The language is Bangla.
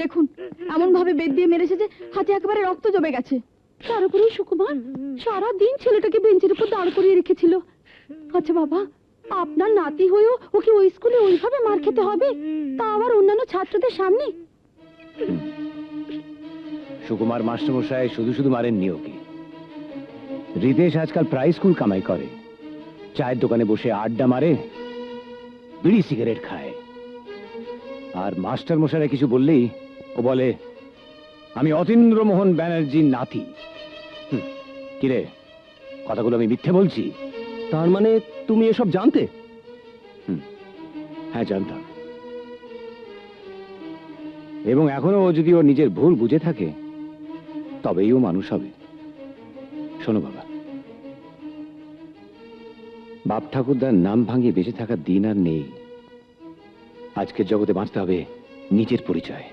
দেখুন এমন ভাবে বেদ দিয়ে মেরেছে যে হাতে একেবারে রক্ত জমে গেছে। তার উপরে সুকুমার সারা দিন ছেলেটাকে বেঞ্চের উপর দাঁড় করিয়ে রেখেছিল। আচ্ছা বাবা, আপনার নাতি হয়েও ওকে ওই স্কুলে ওইভাবে মার খেতে হবে? তা আবার অন্যান্য ছাত্রদের সামনে? সুকুমার মাস্টারমশাই শুধু শুধু মারেননি ওকে। রিতেশ আজকাল প্রায় স্কুল কামাই করে। চায়ের দোকানে বসে আড্ডা মারে, বিড়ি সিগারেট খায়। আর মাস্টার মশাইরা কিছু বললেই ও বলে আমি অতীন্দ্র মোহন ব্যানার্জির নাতি। কিরে কথাগুলো আমি মিথ্যে বলছি? তার মানে তুমি এসব জানতে? হ্যাঁ জানতাম। এবং এখনও ও যদি ওর নিজের ভুল বুঝে থাকে তবেই ও মানুষ হবে। শোনো বাবা বাপ ঠাকুরদার নাম ভাঙিয়ে বেঁচে থাকার দিন আর নেই। আজকের জগতে বাঁচতে হবে নিজের পরিচয়।